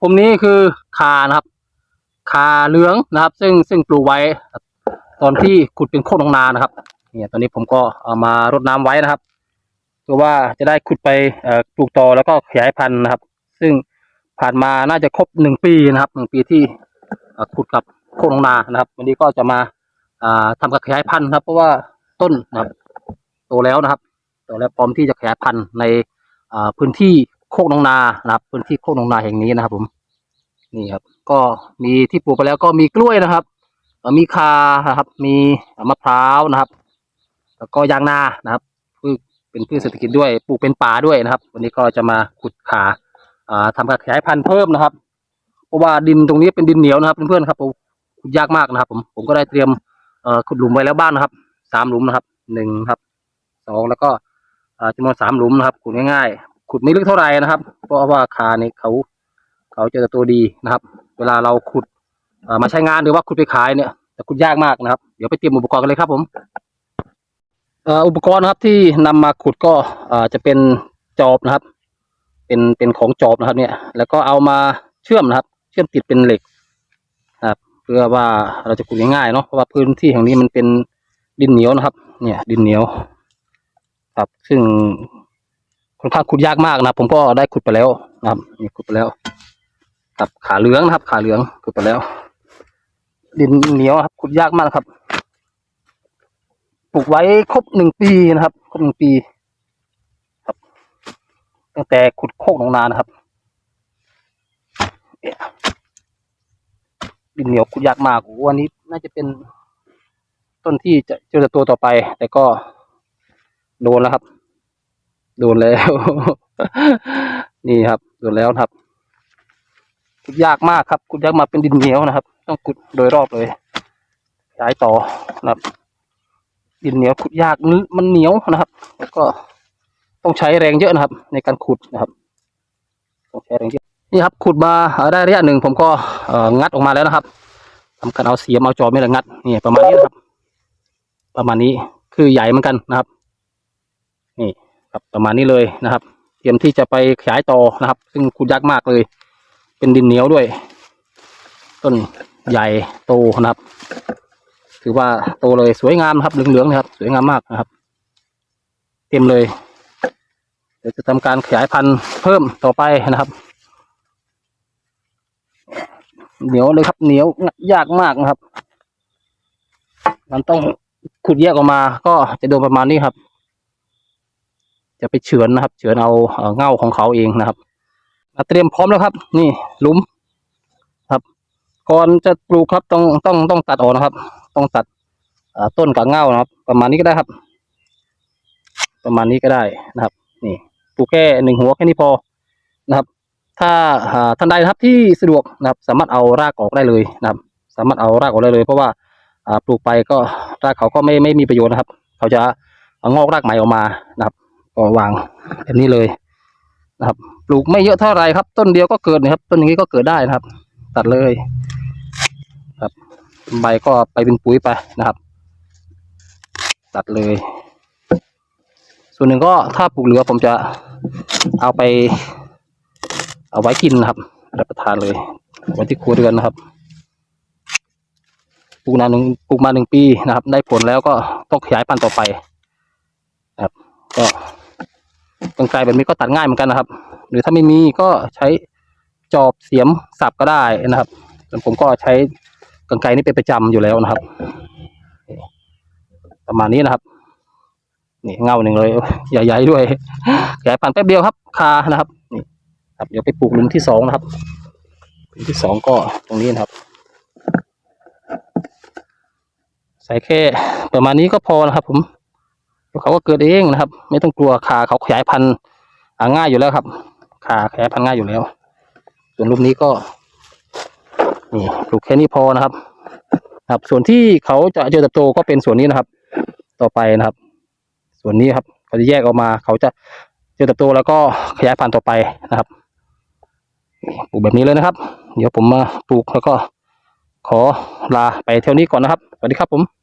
ผมนี้คือคานะครับ คาเหลืองนะครับ ซึ่งซึ่งปลูกไว้ ตอนที่ขุดเป็นโคกนองนานะครับ เนี่ยตอนนี้ผมก็เอามารดน้ำไว้นะครับเพื่อว่าจะได้ขุดไปปลูกต่อแล้วก็ขยายพันธุ์นะครับ ซึ่งผ่านมาน่าจะครบหนึ่งปีนะครับหนึ่งปีที่ขุดกับโคกนองนานะครับ วันนี้ก็จะมาอ่าทำการขยายพันธุ์ครับ เพราะว่าต้นนะครับโตแล้วนะครับโตแล้วพร้อมที่จะขยายพันธุ์ในพื้นที่ โคกนองนานะครับพื้นที่โคกนองนาแห่งนี้นะครับ ผม นี่ครับ ก็มีที่ปลูกไปแล้วก็มีกล้วยนะครับมีคานะครับ มีมะพร้าวนะครับ แล้วก็ยางนานะครับพืชเป็นพืชเศรษฐกิจด้วยปลูกเป็นป่าด้วยนะครับ วันนี้ก็จะมาขุดขาทำการขยายพันธุ์เพิ่มนะครับ เพราะว่าดินตรงนี้เป็นดินเหนียวนะครับเพื่อนๆครับผมขุดยากมากนะครับ ผมผมก็ได้เตรียมขุดหลุมไว้แล้วบ้านนะครับสามหลุมนะครับหนึ่งครับสองแล้วก็จำนวนสามหลุมนะครับขุดง่ายๆ ขุดไม่ลึกเท่าไหร่นะครับ เพราะว่าคานี่เขาเขาจะตัวดีนะครับ เวลาเราขุดมาใช้งานหรือว่าขุดไปขายเนี่ยจะขุดยากมากนะครับ เดี๋ยวไปเตรียมอุปกรณ์กันเลยครับผมอุปกรณ์นะครับที่นำมาขุดก็จะเป็นจอบนะครับ เป็นเป็นของจอบนะครับ เนี่ย แล้วก็เอามาเชื่อมนะครับ เชื่อมติดเป็นเหล็กนะครับ เพื่อว่าเราจะขุดง่ายๆเนาะเพราะว่าพื้นที่แห่งนี้มันเป็นดินเหนียวนะครับ เนี่ย ดินเหนียว ครับซึ่ง ค่อนข้างขุดยากมากนะครับผมก็ได้ขุดไปแล้วนะครับนี่ขุดไปแล้วครับขาเหลืองนะครับ ขาเหลืองขุดไปแล้ว ดินเหนียวครับขุดยากมากนะครับปลูกไว้ครบหนึ่งปีนะครับครบหนึ่งปี ครับ ตั้งแต่ขุดโคกหนองนานะครับดินเหนียวขุดยากมากโอ้อันนี้น่าจะเป็นต้นที่จะเจริญตัวต่อไป แต่ก็โดนแล้วครับ โดนแล้ว นี่ครับ โดนแล้วครับขุดยากมากครับขุดยากมาเป็นดินเหนียวนะครับ ต้องขุดโดยรอบเลยย้ายต่อนะครับ ดินเหนียวขุดยากมันเหนียวนะครับ แล้วก็ต้องใช้แรงเยอะนะครับ ในการขุดนะครับต้องใช้แรงเยอะนี่ครับขุดมาได้ระยะหนึ่งผมก็งัดออกมาแล้วนะครับทำการเอาเสียมเอาจอบนี่แหละงัดนี่ประมาณนี้นะครับ ประมาณนี้คือใหญ่เหมือนกันนะครับ นี่ ครับประมาณนี้เลยนะครับ เตรียมที่จะไปขยายต่อนะครับ ซึ่งขุดยากมากเลย เป็นดินเหนียวด้วย ต้นใหญ่โตนะครับ ถือว่าโตเลยสวยงามนะครับเหลืองๆนะครับ สวยงามมากนะครับ เต็มเลย เดี๋ยวจะทำการขยายพันธุ์เพิ่มต่อไปนะครับ เหนียวเลยครับเหนียวยากมากนะครับ มันต้องขุดแยกออกมาก็จะโดนประมาณนี้ครับ จะไปเฉือนนะครับเฉือนเอาเง่าของเขาเองนะครับเตรียมพร้อมแล้วครับ นี่หลุมครับก่อนจะปลูกครับต้องต้องต้องตัดออกนะครับ ต้องตัดต้นกับเง่านะครับ ประมาณนี้ก็ได้ครับ ประมาณนี้ก็ได้นะครับ นี่ปลูกแค่หนึ่งหัวแค่นี้พอนะครับ ถ้าท่านใดครับที่สะดวกนะครับ สามารถเอารากออกได้เลยนะครับ สามารถเอารากออกได้เลย เพราะว่าอ่าปลูกไปก็รากเขาก็ไม่ไม่มีประโยชน์นะครับ เขาจะเอางอกรากใหม่ออกมานะครับ ก็วางแบบนี้เลยนะครับ ปลูกไม่เยอะเท่าไหรครับ ต้นเดียวก็เกิดนะครับ ต้นอย่างนี้ก็เกิดได้นะครับ ตัดเลยครับใบก็ไปเป็นปุ๋ยไปนะครับ ตัดเลย ส่วนหนึ่งก็ถ้าปลูกเหลือผมจะเอาไป เอาไว้กินนะครับ รับประทานเลยไว้ที่ครัวเรือนนะครับปลูกนานหนึ่งปลูกมาหนึ่งปีนะครับ ได้ผลแล้วก็ต้องขยายพันธุ์ต่อไป ครับ ก็ กรรไกรแบบนี้ก็ตัดง่ายเหมือนกันนะครับ หรือถ้าไม่มีก็ใช้จอบเสียมสับก็ได้นะครับส่วนผมก็ใช้กรรไกรนี่เป็นประจำอยู่แล้วนะครับ ประมาณนี้นะครับนี่เงาหนึ่งเลยใหญ่ๆด้วยขยายพันแป๊บเดียวครับ คานะครับนี่ครับเดี๋ยวไปปลูกหลุมที่สองนะครับหลุมที่สองก็ตรงนี้นะครับ ใส่แค่ประมาณนี้ก็พอนะครับผม เขาก็เกิดเองนะครับ ไม่ต้องกลัวขาเขาขยายพันธุ์ง่ายอยู่แล้วครับ ขาขยายพันธุ์ง่ายอยู่แล้ว ส่วนรูปนี้ก็นี่ปลูกแค่นี้พอนะครับ ครับ ส่วนที่เขาจะเจริญเติบโตก็เป็นส่วนนี้นะครับ ต่อไปนะครับ ส่วนนี้ครับเขาจะแยกออกมา เขาจะเจริญเติบโตแล้วก็ขยายพันธุ์ต่อไปนะครับปลูกแบบนี้เลยนะครับ เดี๋ยวผมมาปลูกแล้วก็ขอลาไปเท่านี้ก่อนนะครับ สวัสดีครับผม